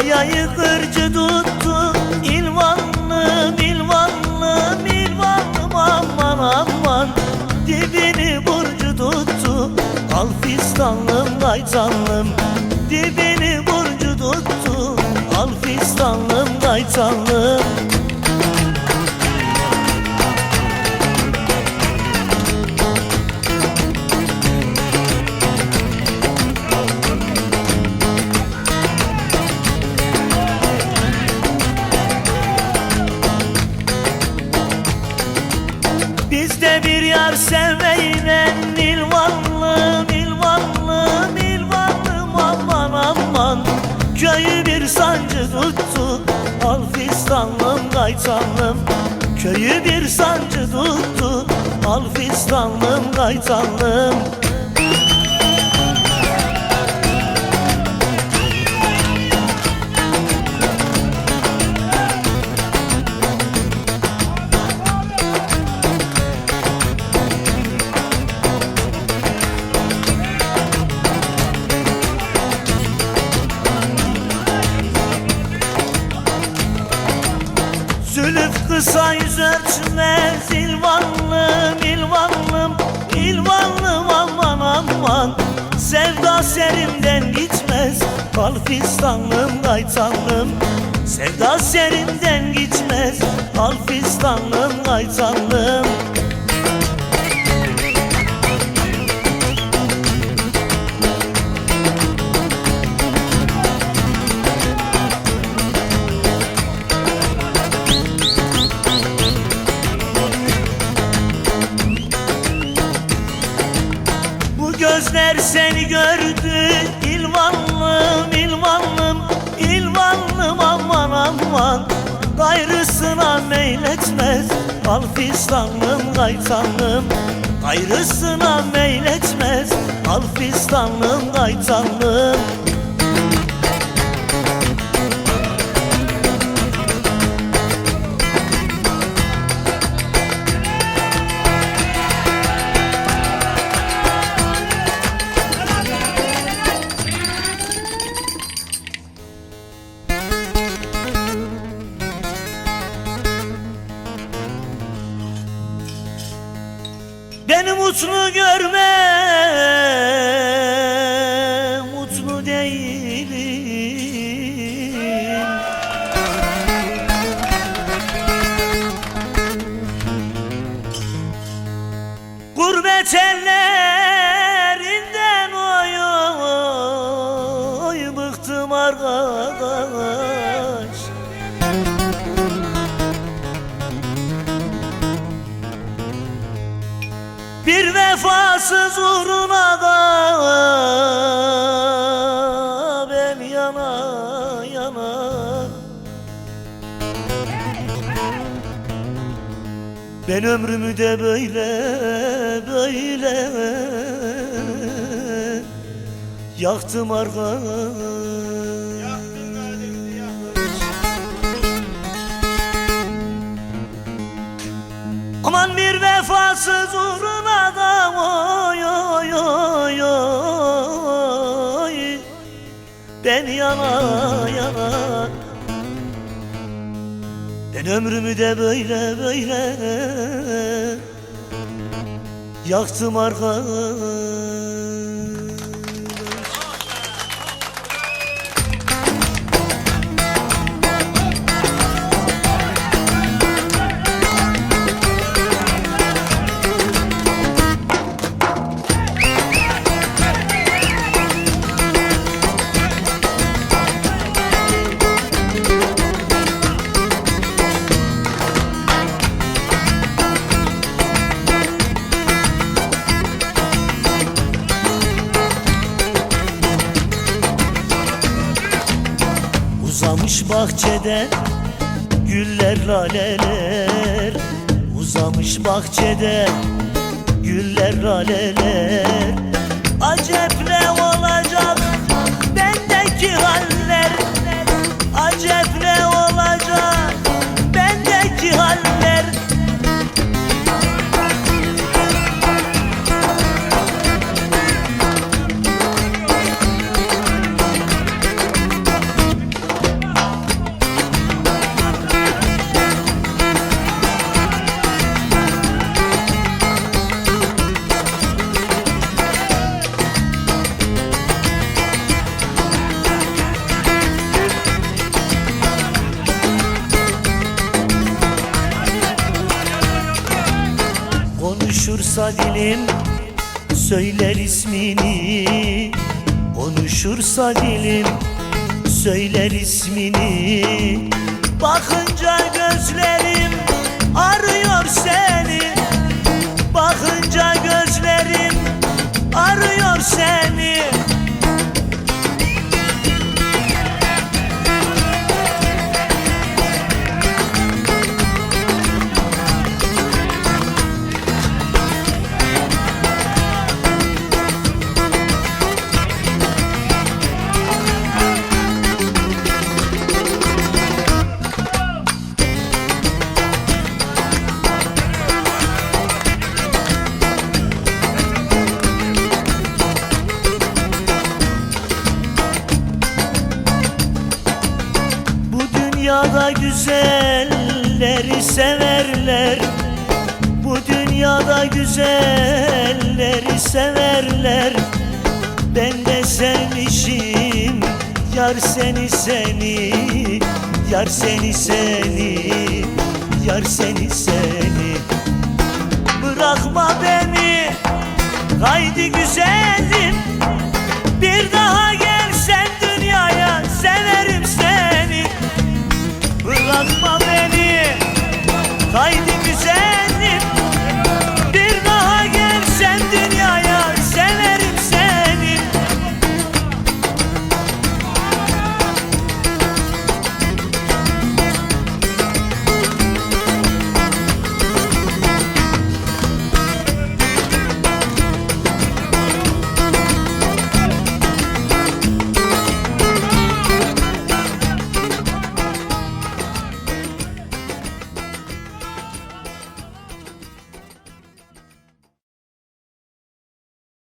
Kayayı kırcı tuttu İlvanlım, ilvanlım, ilvanlım aman aman. Dibini burcu tuttu Al fistanlım, gaytanlım. Dibini burcu tuttu Al fistanlım, gaytanlım Bizde bir yar sevmeyle Nilvanlı, Nilvanlı, Nilvanlı aman aman. Köyü bir sancı tuttu. Al fistanlım, gaytanlım Köyü bir sancı tuttu. Al fistanlım, gaytanlım Zülüf kısa yüz örtmez İlvanlım, ilvanlım, ilvanlım aman aman. Sevda serimden gitmez Al fistanlım, gaytanlım. Sevda serimden gitmez Al fistanlım, gaytanlım gözler seni gördü İlvanlım, ilvanlım, ilvanlım aman aman. Gayrısına meyletmez Al fistanlım, gaytanlım. Gayrısına meyletmez Al fistanlım, gaytanlım mutlu görme Mutlu değilim. Gurbet ellerinden oy oy Bıktım arkadaş vefasız uğruna da ben yana yana. Ben ömrümü de böyle böyle Yaktım arkadaş yana yana. Ben ömrümü de böyle böyle Yaktım arkadaş Uzamış bahçede güller laleler. Uzamış bahçede güller laleler. Acep Konuşursa dilim söyler ismini. Konuşursa dilim söyler ismini. Bakınca gözlerim arıyor seni. Bakınca gözlerim arıyor seni dünyada güzelleri severler. Bu dünyada güzelleri severler. Ben de sevmişim yar seni seni Yar seni seni Yar seni seni. Bırakma beni Haydi güzelim